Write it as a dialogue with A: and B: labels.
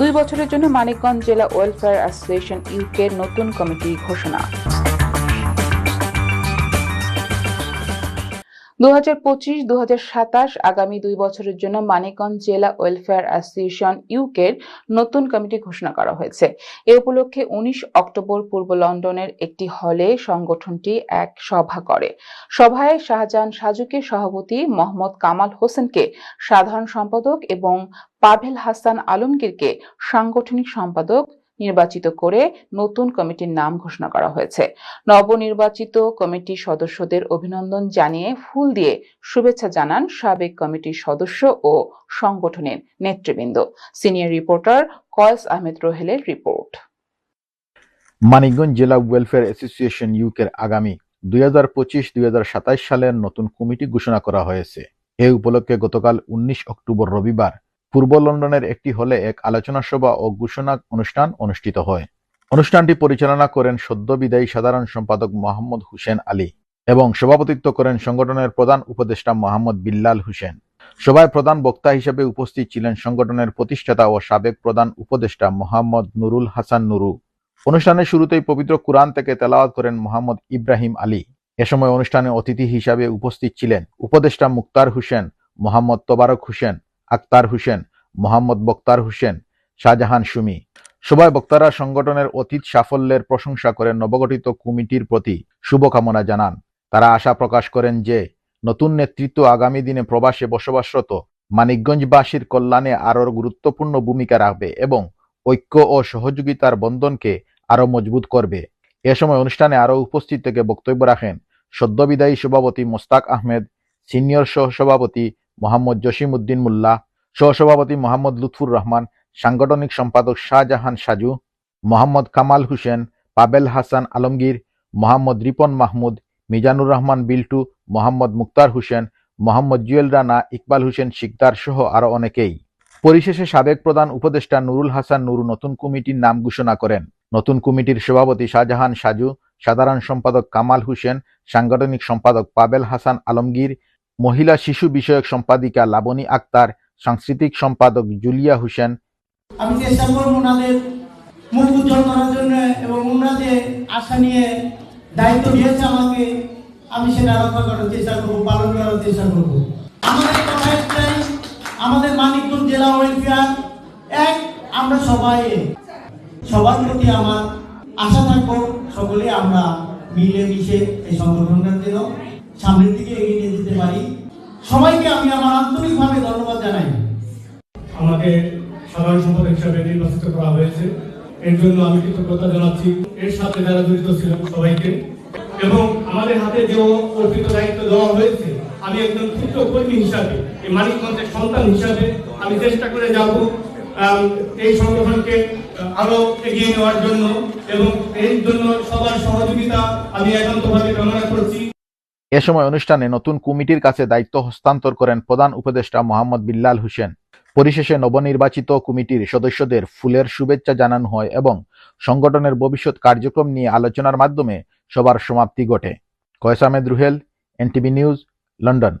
A: দুই বছরের জন্য মানিকগঞ্জ জেলা ওয়েলফেয়ার অ্যাসোসিয়েশন ইউকের নতুন কমিটি ঘোষণা। দু হাজার পঁচিশ দু হাজার সাতাশ আগামী দুই বছরের জন্য মানিকগঞ্জ জেলা ওয়েলফেয়ার অ্যাসোসিয়েশন ইউকের নতুন কমিটি ঘোষণা করা হয়েছে। এ উপলক্ষে উনিশ অক্টোবর পূর্ব লন্ডনের একটি হলে সংগঠনটি এক সভা করে। সভায় শাহজাহান সাজুকে সভাপতি মোহাম্মদ কামাল হোসেনকে সাধারণ সম্পাদক এবং পাভেল হাসান আলমগীরকে সাংগঠনিক সম্পাদক নির্বাচিত করে নতুন কমিটির নাম ঘোষণা করা হয়েছে। নবনির্বাচিত কমিটির সদস্যদের অভিনন্দন জানিয়ে ফুল দিয়ে শুভেচ্ছা জানান সাবেক কমিটির সদস্য ও সংগঠনের নেতৃবৃন্দ। সিনিয়র রিপোর্টার কয়েস আহমেদ রোহেলের রিপোর্ট।
B: মানিকগঞ্জ জেলা ওয়েলফেয়ার অ্যাসোসিয়েশন ইউকের আগামী দুই হাজার পঁচিশ দুই হাজার সাতাশ সালের নতুন কমিটি ঘোষণা করা হয়েছে। এ উপলক্ষে গতকাল উনিশ অক্টোবর রবিবার পূর্ব লন্ডনের একটি হলে এক আলোচনা সভা ও ঘোষণা অনুষ্ঠান অনুষ্ঠিত হয়। অনুষ্ঠানটি পরিচালনা করেন সদ্য বিদায়ী সাধারণ সম্পাদক মোহাম্মদ হুসেন আলী এবং সভাপতিত্ব করেন সংগঠনের প্রধান উপদেষ্টা মোহাম্মদ বিল্লাল হুসেন। সভায় প্রধান বক্তা হিসেবে উপস্থিত ছিলেন সংগঠনের প্রতিষ্ঠাতা ও সাবেক প্রধান উপদেষ্টা মোহাম্মদ নুরুল হাসান নুরু। অনুষ্ঠানের শুরুতেই পবিত্র কুরআন থেকে তেলাওয়াত করেন মোহাম্মদ ইব্রাহিম আলী। এ সময় অনুষ্ঠানে অতিথি হিসাবে উপস্থিত ছিলেন উপদেষ্টা মুক্তার হোসেন, মোহাম্মদ তোবারক হোসেন আক্তার হোসেন, মোহাম্মদ বক্তার হোসেন, শাহজাহান সুমি। সভায় বক্তারা সংগঠনের অতীত সাফল্যের প্রশংসা করে নবগঠিত কমিটির প্রতি শুভকামনা জানান। তারা আশা প্রকাশ করেন যে নতুন নেতৃত্ব আগামী দিনে প্রবাসে বসবাসরত মানিকগঞ্জবাসীর কল্যাণে আরও গুরুত্বপূর্ণ ভূমিকা রাখবে এবং ঐক্য ও সহযোগিতার বন্ধনকে আরও মজবুত করবে। এ সময় অনুষ্ঠানে আরও উপস্থিত থেকে বক্তব্য রাখেন সদ্যবিদায়ী সভাপতি মোস্তাক আহমেদ, সিনিয়র সহসভাপতি মোহাম্মদ জসিম উদ্দিন মুল্লা, সহসভাপতি মোহাম্মদ লুৎফুর রহমান, সাংগঠনিক সম্পাদক শাহজাহান সাজু, মোহাম্মদ কামাল হোসেন, পাবেল হাসান আলমগীর, মোহাম্মদ রিপন মাহমুদ, মিজানুর রহমান বিল্টু, মোহাম্মদ মুক্তার হোসেন, মোহাম্মদ জুয়েল রানা, ইকবাল হোসেন শিকদার সহ আরও অনেকেই। পরিশেষে সাবেক প্রধান উপদেষ্টা নুরুল হাসান নুরু নতুন কমিটির নাম ঘোষণা করেন। নতুন কমিটির সভাপতি শাহজাহান সাজু, সাধারণ সম্পাদক কামাল হোসেন, সাংগঠনিক সম্পাদক পাবেল হাসান আলমগীর মহিলা শিশু বিষয়ক সম্পাদিকা লাবনী আক্তার, সাংস্কৃতিক সম্পাদক জুলিয়া হোসেন।
C: আমি চেষ্টা করব ওনাদের মুখ উজ্জ্বল করার জন্য এবং আশা নিয়ে দায়িত্ব দিয়েছে আমাকে, আমি সেটা রক্ষা করার চেষ্টা করব, পালন করার চেষ্টা করব। আমাদের কথা আমাদের মানিকগঞ্জ জেলা ওয়েলফেয়ার এক, আমরা সবাই সবার প্রতি আমার আশা থাকব, সকলে আমরা মিলে মিশে এই সংগঠনটার যেন সামনের দিকে এগিয়ে নিয়ে যেতে পারি। সবাইকে আমি আমার আন্তরিকভাবে ধন্যবাদ জানাই।
D: আমাকে সাধারণ সম্পাদক হিসাবে নির্বাচিত করা হয়েছে। এর জন্য আমি কৃতজ্ঞতা জানাচ্ছি। এর সাথে যারা জড়িত ছিলেন সবাইকে। এবং আমাদের হাতে যে অর্পিত দায়িত্ব দেওয়া হয়েছে, আমি একজন ক্ষুদ্র কর্মী হিসাবে, এই মানিকগঞ্জের সন্তান হিসাবে আমি চেষ্টা করে যাব এই সংগঠনকে আরও এগিয়ে নেওয়ার জন্য। এবং এর জন্য সবার সহযোগিতা আমি একান্তভাবে কামনা করছি।
B: এ সময় অনুষ্ঠানে নতুন কমিটির কাছে দায়িত্ব হস্তান্তর করেন প্রধান উপদেষ্টা মোহাম্মদ বিল্লাল হোসেন। পরিশেষে নবনির্বাচিত কমিটির সদস্যদের ফুলের শুভেচ্ছা জানানো হয় এবং সংগঠনের ভবিষ্যৎ কার্যক্রম নিয়ে আলোচনার মাধ্যমে সবার সমাপ্তি ঘটে। Kayes Ahmed Ruhel, NTV news, London.